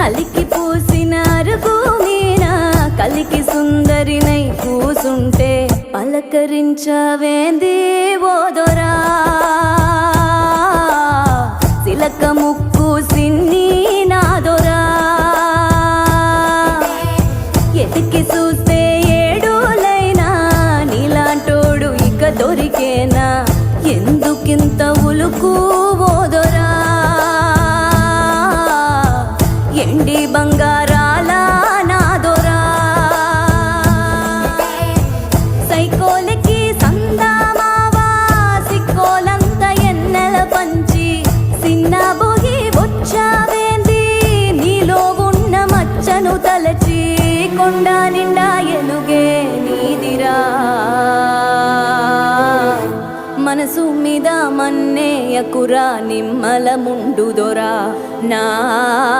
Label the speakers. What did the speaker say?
Speaker 1: కలికి పూసిన అరుగు మీనా కలికి సుందరినై కూసుంటే పలకరించవేంది ఓదొరా సిలక ముక్కు సిన్ని నాదొరా ఎతికి చూస్తే ఏడోలైనా నీలాంటోడు ఇక దొరికేనా? ఎందుకింత ఉలుకు తలచి కొండ నిండా ఎలుగే నీదిరా. మనసు మీద మన్నేయకురా నిమ్మల ముండుదొరా నా